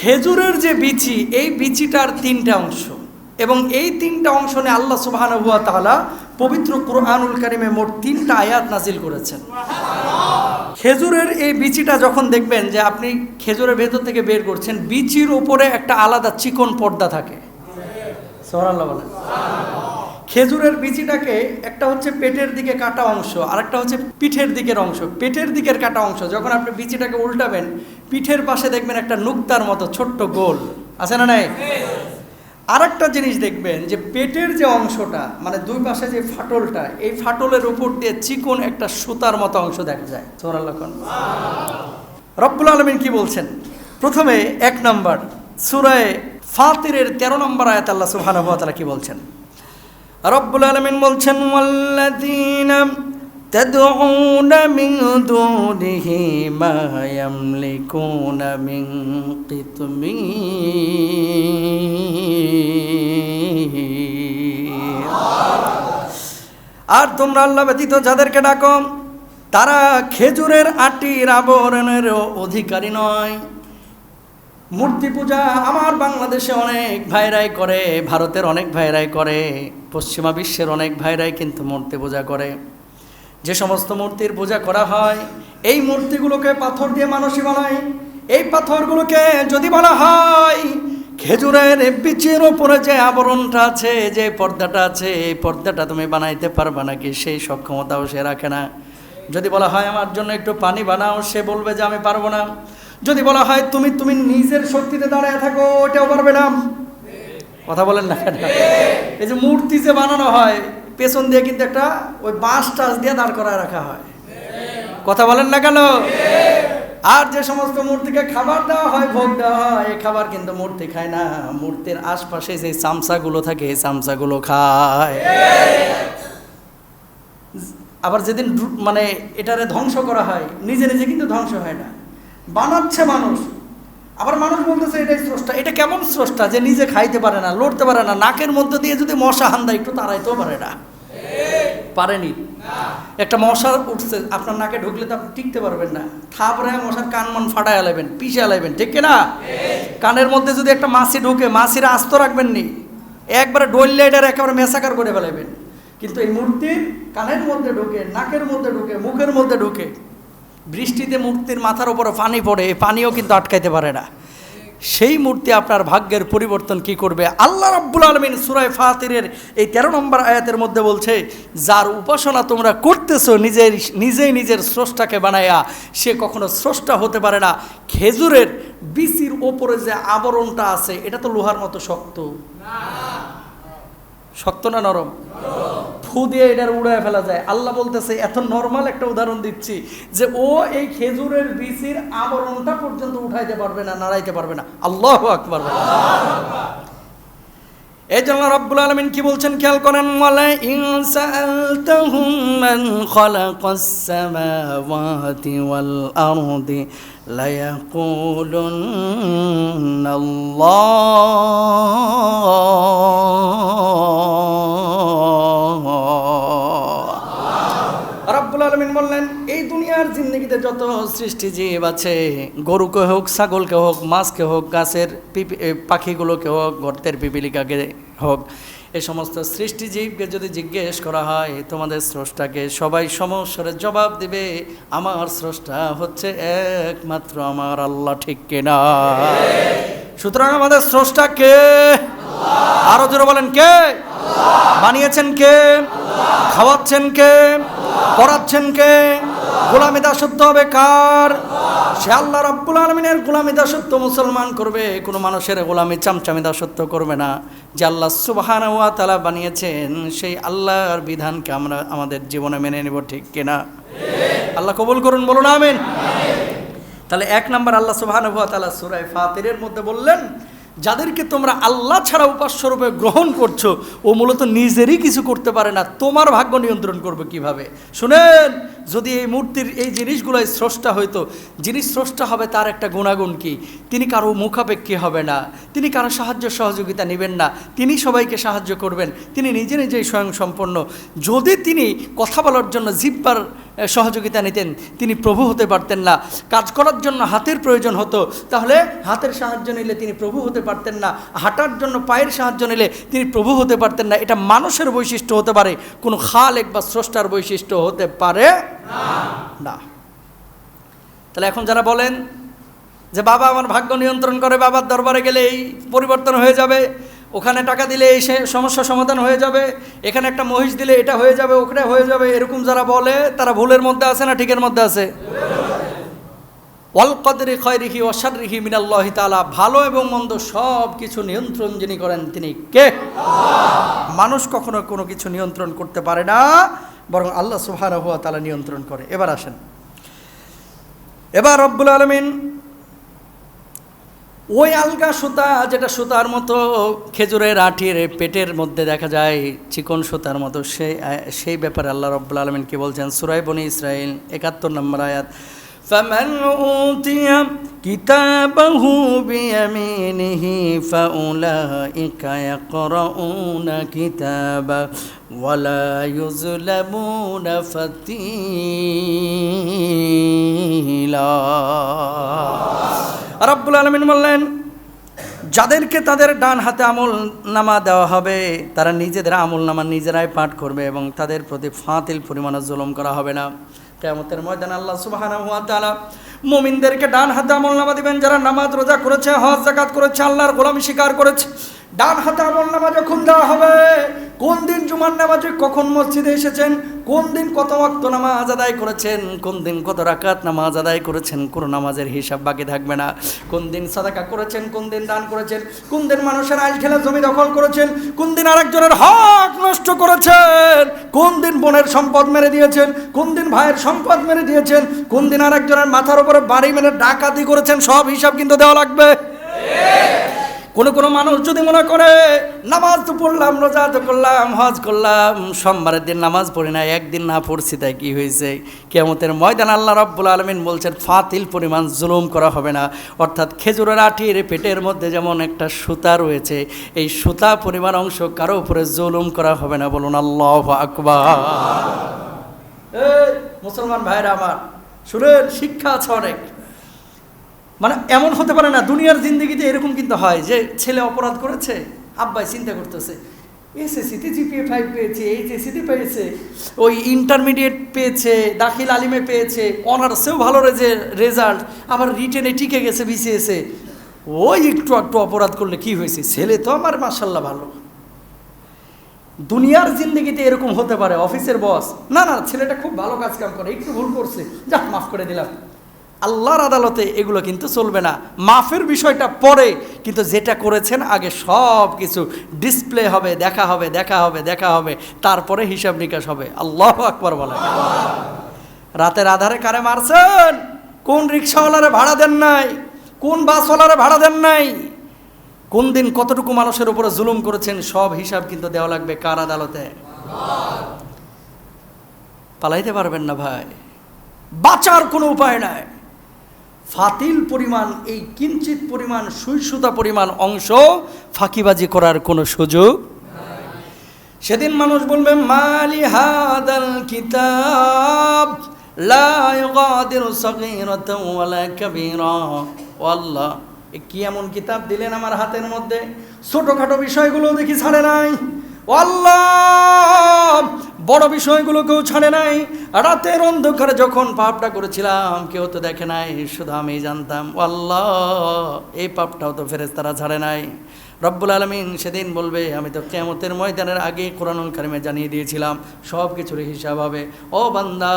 খেজুরের যে বিচি, এই বিচিটার তিনটা অংশ। এবং এই তিনটা অংশ নিয়ে আল্লাহ সুবাহান হুয়া তাহলা পবিত্র কোরআনুল কারিমে মোট তিনটা আয়াত নাজিল করেছেন। খেজুরের এই বিচিটা যখন দেখবেন যে আপনি খেজুরের ভেতর থেকে বের করছেন, বিচির উপরে একটা আলাদা চিকন পর্দা থাকে। খেজুরের বিচিটাকে একটা হচ্ছে পেটের দিকে কাটা অংশ আর একটা হচ্ছে পিঠের দিকের অংশ। পেটের দিকের কাটা অংশ, যখন আপনি বিচিটাকে উল্টাবেন, পিঠের পাশে দেখবেন একটা নুক্তার মতো ছোট্ট গোল। আছে না নাই? আর একটা জিনিস দেখবেন যে পেটের যে অংশটা মানে দুই পাশে যে ফাটলটা, এই ফাটলের উপর দিয়ে চিকন একটা সুতার মতো অংশ দেখা যায়। সোহরাল্লাখন রব্বুল আলমিন কি বলছেন? প্রথমে এক নম্বর, সুরায় ফাতিরের তেরো নম্বর আয়াত আল্লাহ সুবহানাহু কি বলছেন? রব্বুল আলমিন বলছেন ওয়াল্লাযীনা تدعون من دونه ما يملكون من قطمير আর তোমরা আল্লাহ ব্যতীত যাদেরকে ডাকো তারা খেজুরের আটির আবরণের অধিকারী নয় মূর্তি পূজা আমার বাংলাদেশে অনেক ভাইরাই করে, ভারতের অনেক ভাইরাই করে, পশ্চিমা বিশ্বের অনেক ভাইরাই কিন্তু মূর্তি পূজা করে। যে সমস্ত মূর্তির পূজা করা হয়, এই মূর্তিগুলোকে পাথর দিয়ে মানুষই বানায়। এই পাথরগুলোকে যদি বলা হয়, খেজুরের বিচের ওপরে যে আবরণটা আছে, যে পর্দাটা আছে, এই পর্দাটা তুমি বানাইতে পারবে নাকি? সেই সক্ষমতাও সে রাখে না। যদি বলা হয়, আমার জন্য একটু পানি বানাও সে বলবে যে, আমি পারব না। যদি বলা হয় তুমি তুমি নিজের শক্তিতে দাঁড়ায় থাকো ওটাও পারবে না। কথা বলেন না এই যে মূর্তি যে বানানো হয়, পেছন দিয়ে কিন্তু একটা ওই বাঁশ টাস দিয়ে দাঁড় করায় রাখা হয়। কথা বলেন না কেন? আর যে সমস্ত মূর্তিকে খাবার দেওয়া হয়, ভোগ দেওয়া হয়, এই খাবার কিন্তু মূর্তি খায় না। মূর্তির আশপাশে যে চামচাগুলো থাকে, এই চামচাগুলো খায়। আবার যেদিন মানে এটারে ধ্বংস করা হয়, নিজে নিজে কিন্তু ধ্বংস হয় না। বানাচ্ছে মানুষ। আবার মানুষ বলতেছে, এটাই স্রষ্টা। এটা কেমন স্রষ্টা যে নিজে খাইতে পারে না, লড়তে পারে না? নাকের মধ্যে দিয়ে যদি মশা হান্দা একটু তাড়াইতেও পারে না। পারেনি? একটা মশা উঠছে, আপনার নাকে ঢুকলে তো আপনি টিকতে পারবেন না। থাপড়ে মশার কান মন ফাটায় আলাইবেন, পিষে আলাইবেন, ঠিক না কানের মধ্যে যদি একটা মাছি ঢুকে, মাছিরা আস্ত রাখবেন নি, একবারে ডললে এটার একেবারে মেসাকার করে ফেলাইবেন। কিন্তু এই মূর্তির কানের মধ্যে ঢুকে, নাকের মধ্যে ঢুকে, মুখের মধ্যে ঢুকে বৃষ্টিতে মূর্তির মাথার উপরে পানি পড়ে, এই পানিও কিন্তু আটকাইতে পারে না। সেই মূর্তি আপনার ভাগ্যের পরিবর্তন কি করবে? আল্লাহ রাব্বুল আলমিন সুরায় ফাতিরের এই তেরো নম্বর আয়াতের মধ্যে বলছে, যার উপাসনা তোমরা করতেছো নিজের, নিজেই নিজের স্রষ্টাকে বানায়া সে কখনো স্রষ্টা হতে পারে না। খেজুরের বিচির ওপরে যে আবরণটা আছে, এটা তো লোহার মতো শক্ত। শক্ত না নরম? ফু দিয়ে এটার উড়ায় ফেলা যায়। আল্লাহ বলতেছে, এত নর্মাল একটা উদাহরণ দিচ্ছি যে ও এই খেজুরের বিচির আবরণটা পর্যন্ত উঠাইতে পারবে না, নাড়াইতে পারবে না। আল্লাহ আকবার। এই জন্য রব্বুল আলমিন কি বলছেন? খেয়াল করেন, ওয়ালা ইন সাআলতাহুম মান ওয়াল আরদি লায়াকুলুন্না আল্লাহ আলমিন বললেন, এই দুনিয়ার জিন্দগিতে যত সৃষ্টি জীব আছে, গরুকে হোক, ছাগলকে হোক, মাছকে হোক, গাছের পাখিগুলোকে হোক, গর্তের পিপিলিকাকে হোক, এ সমস্ত সৃষ্টি জীবকে যদি জিজ্ঞেস করা হয়, তোমাদের স্রষ্টাকে সবাই সমস্যার জবাব দিবে, আমার স্রষ্টা হচ্ছে একমাত্র আমার আল্লাহ, ঠিক কিনা সুতরাং আমাদের স্রষ্টা কে? আরও জোরে বলেন কে? বানিয়েছেন কে? খাওয়াচ্ছেন কে? পড়াচ্ছেন কে? গোলামি দাসত্ব হবে কার? সে আল্লাহ রাব্বুল আলমিনের গোলামি দাসত্ব মুসলমান করবে। কোনো মানুষের গোলামি চামচামি দাসত্ব করবে না। যে আল্লাহ সুবাহান ওয়া তালা বানিয়েছেন, সেই আল্লাহর বিধানকে আমরা আমাদের জীবনে মেনে নেব, ঠিক কিনা? আল্লাহ কবুল করুন, বলুন আমিন। তাহলে এক নম্বর আল্লাহ সুবহান ওয়া তাআলা সূরা ফাতিরের মধ্যে বললেন যাদেরকে তোমরা আল্লাহ ছাড়া উপাস্যরূপে গ্রহণ করছ, ও মূলত নিজেরই কিছু করতে পারে না, তোমার ভাগ্য নিয়ন্ত্রণ করবে কীভাবে? শুনেন, যদি এই মূর্তির এই জিনিসগুলোই স্রষ্টা হইতো, যিনি স্রষ্টা হবে তার একটা গুণাগুণ কি? তিনি কারও মুখাপেক্ষী হবে না, তিনি কারও সাহায্য সহযোগিতা নেবেন না, তিনি সবাইকে সাহায্য করবেন, তিনি নিজে নিজেই স্বয়ং সম্পন্ন। যদি তিনি কথা বলার জন্য জিব্বার সহযোগিতা নিতেন। তিনি প্রভু হতে পারতেন না। কাজ করার জন্য হাতের প্রয়োজন হতো। তাহলে হাতের সাহায্য নিলে তিনি প্রভু হতে পারতেন না। হাঁটার জন্য পায়ের সাহায্য নিলে তিনি প্রভু হতে পারতেন না। এটা মানুষের বৈশিষ্ট্য হতে পারে। কোনো খালেক বা স্রষ্টার বৈশিষ্ট্য হতে পারে না। তাহলে এখন যারা বলেন যে, বাবা, আমার ভাগ্য নিয়ন্ত্রণ করে, বাবার দরবারে গেলে এই পরিবর্তন হয়ে যাবে। ওখানে টাকা দিলে এই সমস্যা সমাধান হয়ে যাবে এখানে একটা মহিষ দিলে এটা হয়ে যাবে ওখানে হয়ে যাবে এরকম যারা বলে তারা ভুলের মধ্যে আছে না ঠিকের মধ্যে আছে? ওয়াল কদরি খয়রিহি ওয়াশারিহি মিনাল্লাহ তাআলা ভালো এবং মন্দ সব কিছু নিয়ন্ত্রণ যিনি করেন তিনি কে? মানুষ কখনো কোনো কিছু নিয়ন্ত্রণ করতে পারে না বরং আল্লাহ সুবহানাহু ওয়া তাআলা নিয়ন্ত্রণ করে। এবার আসেন। এবার রব্বুল আলমিন ওই আলগা সুতা যেটা সুতার মতো খেজুরের আঠির পেটের মধ্যে দেখা যায় চিকন সুতার মতো সেই সেই ব্যাপারে আল্লাহ রব্বুল আলমিন কি বলছেন সুরাই বনি ইসরাইল একাত্তর নম্বর আয়াত فمن أوتي كتابه بيمينه فأولئك يقرؤون كتابه ولا يظلمون فتيلا রব্বুল আলমিন বললেন, যাদেরকে তাদের ডান হাতে আমল নামা দেওয়া হবে, তারা নিজেদের আমল নামা নিজেরাই পাঠ করবে এবং তাদের প্রতি ফাতিল পরিমাণে জুলুম করা হবে না। কেমতের ময়দান আল্লাহ তাআলা মুমিনদেরকে ডান হাতে আমল নামা দিবেন, যারা নামাজ, রোজা করেছে, হজ জাকাত করেছে, আল্লাহর গোলামি স্বীকার করেছে। ডান হাতে আমল নামা যখন দেওয়া হবে, কোন দিন জুমার নামাজে কখন মসজিদে এসেছেন? কোন দিন কত ওয়াক্ত নামাজ আদায় করেছেন? কোন দিন কত রাকাত নামাজ আদায় করেছেন? কোনো নামাজের হিসাব বাকি থাকবে না। কোন দিন সাদাকা করেছেন? কোন দিন দান করেছেন? কোন দিন মানুষের আইল খেলা জমি দখল করেছেন? কোন দিন আরেকজনের হক নষ্ট করেছেন? কোন দিন বোনের সম্পদ মেরে দিয়েছেন? কোন দিন ভাইয়ের সম্পদ মেরে দিয়েছেন? কোন দিন আরেকজনের মাথার উপরে বাড়ি মেরে ডাকাতি করেছেন? সব হিসাব কিন্তু দেওয়া লাগবে। কোনো কোনো মানুষ যদি মনে করে, নামাজ তো পড়লাম, রোজা তো করলাম, হজ করলাম, সোমবারের দিন নামাজ পড়ি না একদিন না পড়ছি, তাই কী হয়েছে? কেমতের ময়দান আল্লাহ রব্বুল আলমিন বলছেন, ফাতিল পরিমাণ জুলুম করা হবে না। অর্থাৎ খেজুরের আঠির পেটের মধ্যে যেমন একটা সুতা রয়েছে, এই সুতা পরিমাণ অংশ কারও উপরে জুলুম করা হবে না। বলুন, আল্লাহ আকবার। মুসলমান ভাইরা আমার, শুনেন, শিক্ষা আছে অনেক। মানে এমন হতে পারে না, দুনিয়ার জিন্দগিতে এরকম কিন্তু হয় যে ছেলে অপরাধ করেছে, আব্বাই চিন্তা করতেছে, এসএসসিতে জিপিএ ফাইভ পেয়েছে, এইচএসসিতে পেয়েছে, ওই ইন্টারমিডিয়েট পেয়েছে, দাখিল আলিমে পেয়েছে, অনার্সেও ভালো রেজাল্ট আবার রিটেনে টিকে গেছে বিসিএসে ওই একটু একটু অপরাধ করলে কি হয়েছে? ছেলে তো আমার মার্শাল্লাহ ভালো। দুনিয়ার জিন্দগিতে এরকম হতে পারে, অফিসের বস না না, ছেলেটা খুব ভালো কাজ কাম করে, একটু ভুল করছে যা মাফ করে দিলাম। আল্লাহর আদালতে এগুলো কিন্তু চলবে না। মাফের বিষয়টা পরে, কিন্তু যেটা করেছেন আগে সব কিছু ডিসপ্লে হবে, দেখা হবে দেখা হবে দেখা হবে, তারপরে হিসাব নিকাশ হবে। আল্লাহ আকবর বলে। রাতের আধারে কারে মারছেন? কোন রিক্সাওয়ালারে ভাড়া দেন নাই? কোন বাসওয়ালারে ভাড়া দেন নাই? কোন দিন কতটুকু মানুষের উপরে জুলুম করেছেন, সব হিসাব কিন্তু দেওয়া লাগবে কার আদালতে? পালাইতে পারবেন না ভাই। বাঁচার কোনো উপায় নাই। ফাতিল পরিমাণ, এই কিঞ্চিত পরিমাণ, সুইসুতা পরিমাণ অংশ ফাঁকিবাজি করার কোনো সুযোগ সেদিন মানুষ বলবে, মালি হাদাল কিতাব, লা কি এমন কিতাব দিলেন আমার হাতের মধ্যে? ছোটখাটো বিষয়গুলো দেখি ছাড়ে নাই। আল্লাহ বড় বিষয়গুলো কেউ ছাড়ে নাই। রাতের অন্ধকারে যখন পাপটা করেছিলাম, কেউ তো দেখে নাই, শুধু আমি জানতাম। আল্লাহ, এই পাপটাও তো ফেরেস্তারা ছাড়ে নাই। রব্বুল আলমিন সেদিন বলবে, আমি তো কেমতের ময়দানের আগে কোরআনুল কারিমে জানিয়ে দিয়েছিলাম সব কিছুর হিসাব হবে। ও বান্দা,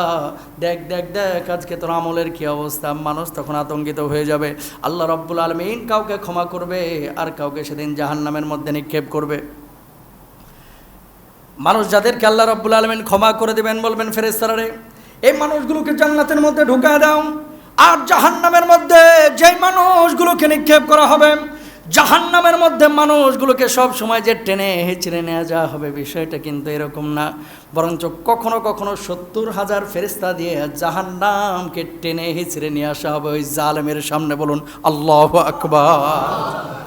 দেখ দেখ দেখ, আজকে তোর আমলের কী অবস্থা? মানুষ তখন আতঙ্কিত হয়ে যাবে। আল্লাহ রব্বুল আলমিন কাউকে ক্ষমা করবে, আর কাউকে সেদিন জাহান্নামের মধ্যে নিক্ষেপ করবে। মানুষ যাদেরকে আল্লাহ রব্বুল আলমিন ক্ষমা করে দেবেন, বলবেন ফেরেস্তারে এই মানুষগুলোকে জান্নাতের মধ্যে ঢুকা দাও। আর জাহান্নামের মধ্যে যে মানুষগুলোকে নিক্ষেপ করা হবে, জাহান্নামের মধ্যে মানুষগুলোকে সব সময় যে টেনে হেঁচড়ে নেওয়া যাওয়া হবে, বিষয়টা কিন্তু এরকম না। বরঞ্চ কখনো কখনো সত্তর হাজার ফেরিস্তা দিয়ে জাহান্নামকে টেনে হেঁচড়ে নিয়ে আসা হবে, ওই জালেমের সামনে বলুন, আল্লাহ আকবার।